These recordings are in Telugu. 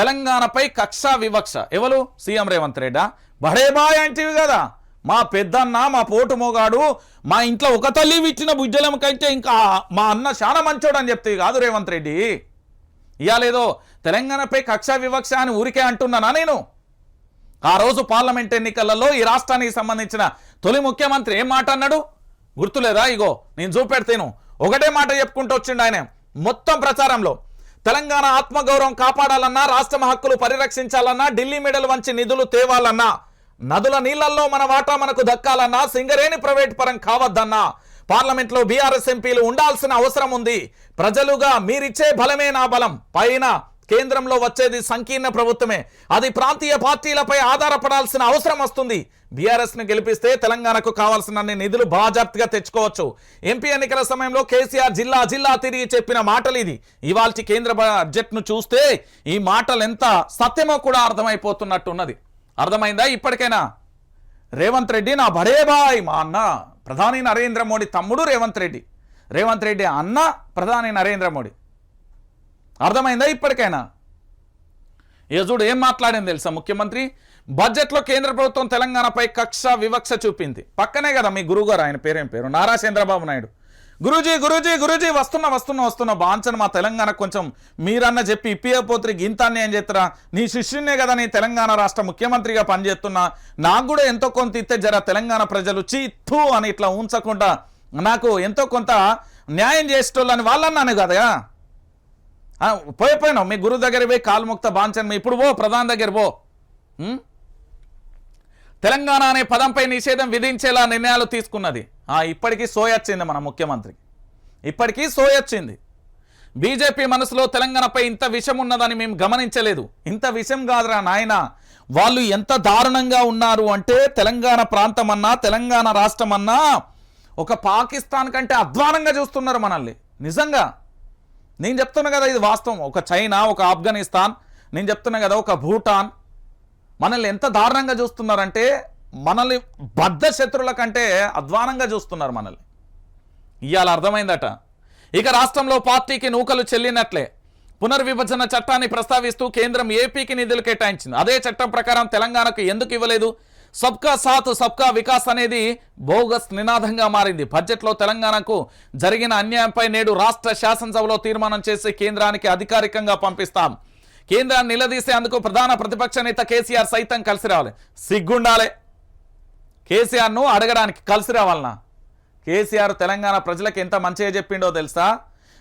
తెలంగాణపై కక్ష వివక్ష. ఎవరు? సీఎం రేవంత్ రెడ్డా. బడేబాయ్ అంటివి కదా. మా పెద్దన్న మా పోటు మోగాడు మా ఇంట్లో ఒక తల్లి ఇచ్చిన బుజ్జలం కంటే ఇంకా మా అన్న చాలా మంచోడు అని చెప్తే కాదు రేవంత్ రెడ్డి. ఇయాలేదో తెలంగాణపై కక్ష వివక్ష అని ఊరికే అంటున్నానా నేను? ఆ రోజు పార్లమెంట్ ఎన్నికలలో ఈ రాష్ట్రానికి సంబంధించిన తొలి ముఖ్యమంత్రి ఏం మాట అన్నాడు? గుర్తులేదా? ఇగో నేను చూపెడతాను. ఒకటే మాట చెప్పుకుంటూ వచ్చిండు ఆయన. మొత్తం ప్రచారంలో తెలంగాణ ఆత్మగౌరవం కాపాడాలన్నా రాష్ట్ర హక్కులు పరిరక్షించాలన్నా ఢిల్లీ మెడల్ వంచి నిధులు తేవాలన్నా నదుల నీళ్ళల్లో మన వాటా మనకు దక్కాలన్నా సింగరేణి ప్రైవేట్ పరం కావద్దన్నా పార్లమెంట్లో బీఆర్ఎస్ ఎంపీలు ఉండాల్సిన అవసరం ఉంది. ప్రజలుగా మీరిచ్చే బలమే నా బలం. పైన కేంద్రంలో వచ్చేది సంకీర్ణ ప్రభుత్వమే. అది ప్రాంతీయ పార్టీలపై ఆధారపడాల్సిన అవసరం వస్తుంది. బీఆర్ఎస్ను గెలిపిస్తే తెలంగాణకు కావాల్సిన నిధులు బాజాప్తిగా తెచ్చుకోవచ్చు. ఎంపీ ఎన్నికల సమయంలో కేసీఆర్ జిల్లా జిల్లా తిరిగి చెప్పిన మాటలు ఇది. ఇవాళ కేంద్ర బడ్జెట్ను చూస్తే ఈ మాటలు ఎంత సత్యమో కూడా అర్థమైపోతున్నట్టున్నది. అర్థమైందా ఇప్పటికైనా? రేవంత్ రెడ్డి నా బడేబాయ్ మా అన్న. ప్రధాని నరేంద్ర మోడీ తమ్ముడు రేవంత్ రెడ్డి. రేవంత్ రెడ్డి అన్న ప్రధాని నరేంద్ర మోడీ. అర్థమైందా ఇప్పటికైనా? యజుడు ఏం మాట్లాడింది తెలుసా ముఖ్యమంత్రి? బడ్జెట్లో కేంద్ర ప్రభుత్వం తెలంగాణపై కక్ష వివక్ష చూపింది. పక్కనే కదా మీ గురువుగారు ఆయన పేరేం పేరు? నారా చంద్రబాబు నాయుడు. గురూజీ గురూజీ గురూజీ వస్తున్నా వస్తున్నా వస్తున్నా బాంచను మా తెలంగాణ కొంచెం మీరన్న చెప్పి ఇప్పియపోత్రి గింతాన్ని ఏం చేస్తారా? నీ శిష్యున్నే కదా నీ తెలంగాణ రాష్ట్ర ముఖ్యమంత్రిగా పనిచేస్తున్నా. నాకు కూడా ఎంతో కొంత ఇస్తే జర తెలంగాణ ప్రజలు చీత్తు అని ఇట్లా ఉంచకుండా నాకు ఎంతో కొంత న్యాయం చేసేటోళ్ళని వాళ్ళన్నాను కదా. పోయిపోయినావు మీ గురువు దగ్గర పోయి కాలుముక్త బాంచన్ ఇప్పుడు పో ప్రధాని దగ్గర పో. తెలంగాణ అనే పదంపై నిషేధం విధించేలా నిర్ణయాలు తీసుకున్నది. ఇప్పటికీ సోయొచ్చింది మన ముఖ్యమంత్రికి ఇప్పటికీ సోయొచ్చింది బీజేపీ మనసులో తెలంగాణపై ఇంత విషం ఉన్నదని మేము గమనించలేదు. ఇంత విషం కాదురా నాయన. వాళ్ళు ఎంత దారుణంగా ఉన్నారు అంటే తెలంగాణ ప్రాంతం అన్నా తెలంగాణ రాష్ట్రం అన్నా ఒక పాకిస్తాన్ కంటే అధ్వానంగా చూస్తున్నారు మనల్ని. నిజంగా. నేను చెప్తున్నా కదా ఇది వాస్తవం. ఒక చైనా ఒక ఆఫ్ఘనిస్తాన్ నేను చెప్తున్నా కదా ఒక భూటాన్ మనల్ని ఎంత దారుణంగా చూస్తున్నారంటే మనల్ని బద్ధ శత్రువుల కంటే అధ్వానంగా చూస్తున్నారు మనల్ని. ఇవాళ అర్థమైందట. ఇక రాష్ట్రంలో పార్టీకి నూకలు చెల్లినట్లే. పునర్విభజన చట్టాన్ని ప్రస్తావిస్తూ కేంద్రం ఏపీకి నిధులు కేటాయించింది. అదే చట్టం ప్రకారం తెలంగాణకు ఎందుకు ఇవ్వలేదు? సబ్కా సాత్ సబ్కా వికాస్ అనేది బోగస్ నినాదంగా మారింది. బడ్జెట్లో తెలంగాణకు జరిగిన అన్యాయంపై నేడు రాష్ట్ర శాసనసభలో తీర్మానం చేసి కేంద్రానికి అధికారికంగా పంపిస్తాం. కేంద్రాన్ని నిలదీసేందుకు ప్రధాన ప్రతిపక్ష నేత కేసీఆర్ సైతం కలిసి రావాలి. సిగ్గుండాలే. కేసీఆర్ను అడగడానికి కలిసి రావాలనా? కేసీఆర్ తెలంగాణ ప్రజలకు ఎంత మంచిగా చెప్పిండో తెలుసా?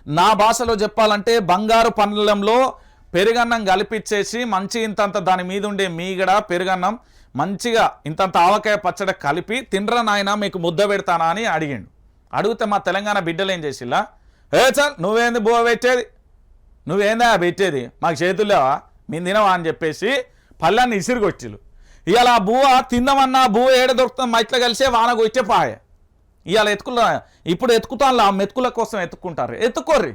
నా భాషలో చెప్పాలంటే బంగారు పండ్లంలో పెరుగన్నం కలిపిచ్చేసి మంచి ఇంతంత దాని మీద ఉండే మీగడ పెరుగన్నం మంచిగా ఇంతంత ఆవకాయ పచ్చడి కలిపి తినరా నాయన మీకు ముద్ద పెడతానా అని అడిగిండు. అడిగితే మా తెలంగాణ బిడ్డలు ఏం చేసిల్లా? ఏ చాల్ నువ్వేంది బువ్వ పెట్టేది? నువ్వేందా పెట్టేది? మాకు చేతులేవా మేము తినవా? అని చెప్పేసి పళ్ళాన్ని ఇసిరికొచ్చిలు ఇవాళ ఆ బువ్వ తిందామన్నా బువ్వ ఏడ దొరుకుతుంది మా ఇట్లా కలిసే వాన కొట్టే పాయ. ఇవాళ ఎత్తుకుల ఇప్పుడు ఎత్తుకుతాను ఆ మెతుకుల కోసం ఎత్తుక్కుంటారు. ఎత్తుకోర్రి.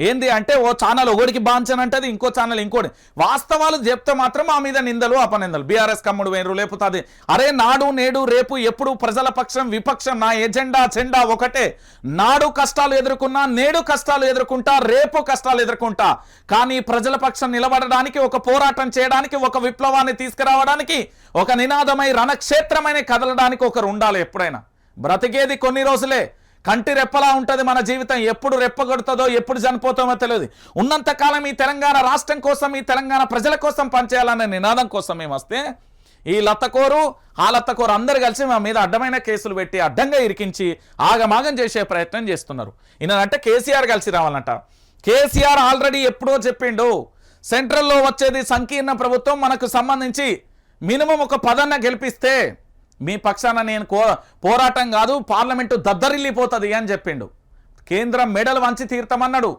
ఏంది అంటే ఓ ఛానల్ ఒకడికి బాంచనంటది ఇంకో ఛానల్ ఇంకోటి. వాస్తవాలు చెప్తే మాత్రం మా మీద నిందలు అపనిందలు. బీఆర్ఎస్ కమ్ముడు వేరు లేకపోతే అరే నాడు నేడు రేపు ఎప్పుడు ప్రజల పక్షం విపక్షం నా ఎజెండా జెండా ఒకటే. నాడు కష్టాలు ఎదుర్కొన్నా నేడు కష్టాలు ఎదుర్కొంటా రేపు కష్టాలు ఎదుర్కొంటా. కానీ ప్రజల పక్షం నిలబడడానికి ఒక పోరాటం చేయడానికి ఒక విప్లవాన్ని తీసుకురావడానికి ఒక నినాదమై రణక్షేత్రమైన కదలడానికి ఒకరు ఉండాలి ఎప్పుడైనా. బ్రతికేది కొన్ని రోజులే. కంటి రెప్పలా ఉంటుంది మన జీవితం. ఎప్పుడు రెప్పగొడుతుందో ఎప్పుడు చనిపోతామో తెలియదు. ఉన్నంతకాలం ఈ తెలంగాణ రాష్ట్రం కోసం ఈ తెలంగాణ ప్రజల కోసం పనిచేయాలనే నినాదం కోసం మేము వస్తే ఈ లత్తకోరు ఆ లత్తకోరు అందరు కలిసి మా మీద అడ్డమైన కేసులు పెట్టి అడ్డంగా ఇరికించి ఆగమాగం చేసే ప్రయత్నం చేస్తున్నారు. ఈయనంటే కేసీఆర్ కలిసి రావాలంట. కేసీఆర్ ఆల్రెడీ ఎప్పుడో చెప్పిండు సెంట్రల్లో వచ్చేది సంకీర్ణ ప్రభుత్వం మనకు సంబంధించి మినిమం ఒక పదన్న గెలిపిస్తే మీ పక్షాన నేను కో పోరాటం కాదు పార్లమెంటు దద్దరిల్లిపోతుంది అని చెప్పిండు. కేంద్రం మెడలు వంచి తీర్థమన్నాడు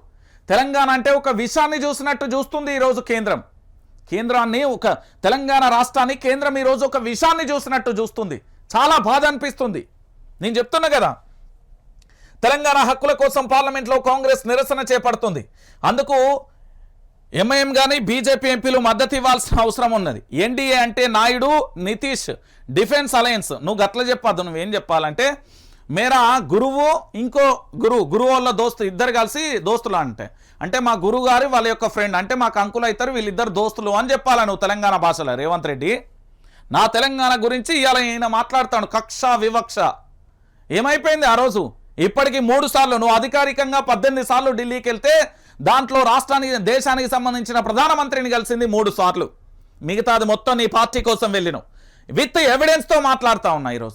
తెలంగాణ అంటే ఒక విషాన్ని చూసినట్టు చూస్తుంది ఈరోజు కేంద్రం. కేంద్రాన్ని ఒక తెలంగాణ రాష్ట్రాన్ని కేంద్రం ఈరోజు ఒక విషాన్ని చూసినట్టు చూస్తుంది. చాలా బాధ అనిపిస్తుంది. నేను చెప్తున్నా కదా తెలంగాణ హక్కుల కోసం పార్లమెంట్లో కాంగ్రెస్ నిరసన చేపడుతుంది. అందుకు ఎంఐఎం కానీ బీజేపీ ఎంపీలు మద్దతు ఇవ్వాల్సిన అవసరం ఉన్నది. ఎన్డీఏ అంటే నాయుడు నితీష్ డిఫెన్స్ అలయన్స్. నువ్వు గట్ల నువ్వు నువ్వేం చెప్పాలంటే మేరా గురువు ఇంకో గురువు గురువు వాళ్ళ దోస్తు ఇద్దరు కలిసి దోస్తులు అంటే. అంటే మా గురువు గారు వాళ్ళ యొక్క ఫ్రెండ్ అంటే మాకు అంకులు అవుతారు వీళ్ళిద్దరు దోస్తులు అని చెప్పాలా నువ్వు తెలంగాణ భాషలో రేవంత్ రెడ్డి? నా తెలంగాణ గురించి ఇవాళ ఈయన మాట్లాడతాడు కక్ష వివక్ష. ఏమైపోయింది ఆ రోజు? ఇప్పటికి మూడు సార్లు నువ్వు అధికారికంగా పద్దెనిమిది సార్లు ఢిల్లీకి వెళ్తే దాంట్లో రాష్ట్రానికి దేశానికి సంబంధించిన ప్రధానమంత్రిని కలిసింది మూడు సార్లు. మిగతాది మొత్తం నీ పార్టీ కోసం వెళ్ళినావు. విత్ ఎవిడెన్స్తో మాట్లాడుతా ఉన్నా ఈరోజు.